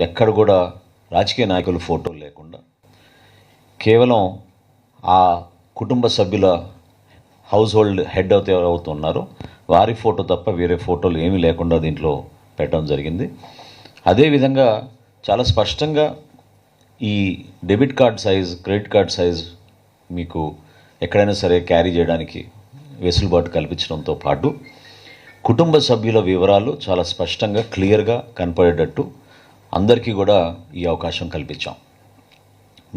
ఎక్కడ కూడా రాజకీయ నాయకుల ఫోటోలు లేకుండా కేవలం ఆ కుటుంబ సభ్యుల హౌస్ హోల్డ్ హెడ్ అవుతే ఎవరవుతున్నారో వారి ఫోటో తప్ప వేరే ఫోటోలు ఏమీ లేకుండా దీంట్లో పెట్టడం జరిగింది. అదేవిధంగా చాలా స్పష్టంగా ఈ debit card size credit card size మీకు ఎక్కడైనా సరే క్యారీ చేయడానికి వెసులుబాటు కల్పించడంతో పాటు కుటుంబ సభ్యుల వివరాలు చాలా స్పష్టంగా క్లియర్గా కనపడేటట్టు అందరికీ కూడా ఈ అవకాశం కల్పించాం.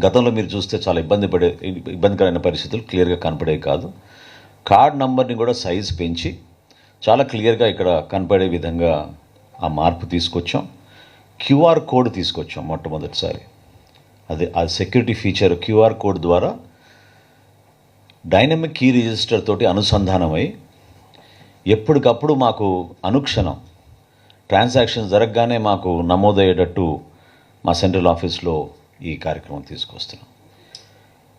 గతంలో మీరు చూస్తే చాలా ఇబ్బంది పడే ఇబ్బందికరమైన పరిస్థితులు క్లియర్గా కనపడేవి కాదు. కార్డ్ నంబర్ని కూడా సైజ్ పెంచి చాలా క్లియర్గా ఇక్కడ కనపడే విధంగా ఆ మార్పు తీసుకొచ్చాం. క్యూఆర్ కోడ్ తీసుకొచ్చాం మొట్టమొదటిసారి. అదే ఆ సెక్యూరిటీ ఫీచర్ క్యూఆర్ కోడ్ ద్వారా డైనమిక్ కీ రిజిస్టర్ తోటి అనుసంధానమై ఎప్పటికప్పుడు మాకు అనుక్షణం ట్రాన్సాక్షన్ జరగగానే మాకు నమోదయ్యేటట్టు మా సెంట్రల్ ఆఫీస్లో ఈ కార్యక్రమం తీసుకొస్తున్నాం.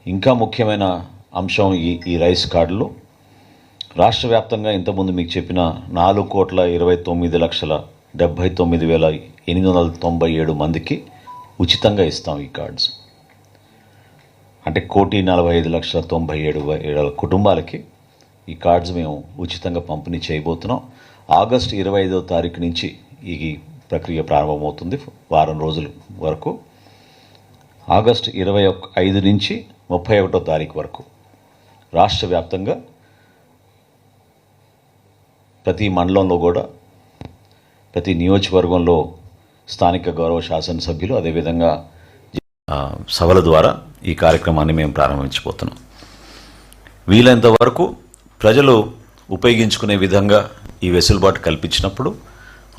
ఇంకా ముఖ్యమైన అంశం ఈ ఈ రైస్ కార్డులో రాష్ట్ర వ్యాప్తంగా ఇంతకుముందు మీకు చెప్పిన నాలుగు కోట్ల ఇరవై తొమ్మిది లక్షల డెబ్భై తొమ్మిది వేల ఎనిమిది వందల తొంభై ఏడు మందికి ఉచితంగా ఇస్తాం ఈ కార్డ్స్. అంటే కోటి నలభై ఐదు లక్షల తొంభై ఏడు వేల కుటుంబాలకి ఈ కార్డ్స్ మేము ఉచితంగా పంపిణీ చేయబోతున్నాం. ఆగస్ట్ ఇరవై ఐదో తారీఖు నుంచి ఈ ప్రక్రియ ప్రారంభమవుతుంది. వారం రోజుల వరకు. ఆగస్ట్ ఇరవై ఒక ఐదు నుంచి ముప్పై ఒకటో తారీఖు వరకు. రాష్ట్ర వ్యాప్తంగా ప్రతి మండలంలో కూడా ప్రతి నియోజకవర్గంలో స్థానిక గౌరవ శాసనసభ్యులు అదేవిధంగా సభల ద్వారా ఈ కార్యక్రమాన్ని మేము ప్రారంభించబోతున్నాం. వీలైనంత వరకు ప్రజలు ఉపయోగించుకునే విధంగా ఈ వెసులుబాటు కల్పించినప్పుడు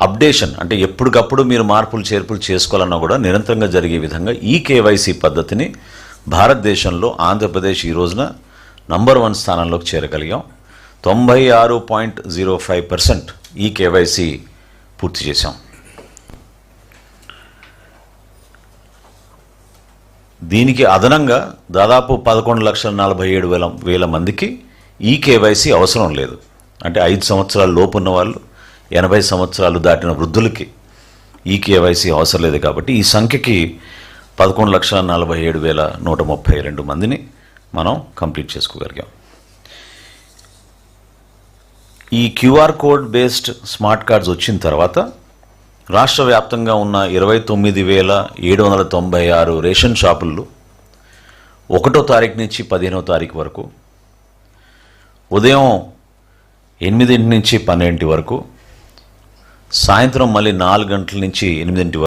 అప్డేషన్ అంటే ఎప్పటికప్పుడు మీరు మార్పులు చేర్పులు చేసుకోవాలన్నా కూడా నిరంతరంగా జరిగే విధంగా ఈ కేవైసీ పద్ధతిని భారతదేశంలో ఆంధ్రప్రదేశ్ ఈ రోజున నంబర్ వన్ స్థానంలోకి చేరగలిగాం. తొంభై ఆరు పాయింట్ జీరో ఫైవ్ పర్సెంట్ ఈ కేవైసీ పూర్తి చేశాం. దీనికి అదనంగా దాదాపు పదకొండు లక్షల నలభై ఏడు వేల వేల మందికి ఈ కేవైసీ అవసరం లేదు. అంటే ఐదు సంవత్సరాల లోపు ఉన్న వాళ్ళు ఎనభై సంవత్సరాలు దాటిన వృద్ధులకి ఈ కేవైసీ అవసరం లేదు కాబట్టి ఈ సంఖ్యకి పదకొండు లక్షల నలభై ఏడు వేల నూట ముప్పై రెండు మందిని మనం కంప్లీట్ చేసుకోగలిగాం. ఈ QR code based smart cards వచ్చిన తర్వాత రాష్ట్ర వ్యాప్తంగా ఉన్న ఇరవై తొమ్మిది వేల ఏడు వందల తొంభై ఆరు రేషన్ షాపుల్లో ఒకటో తారీఖు నుంచి పదిహేనో తారీఖు వరకు ఉదయం ఎనిమిదింటి నుంచి పన్నెండింటి వరకు సాయంత్రం మళ్ళీ నాలుగు గంటల నుంచి ఎనిమిదింటి వరకు.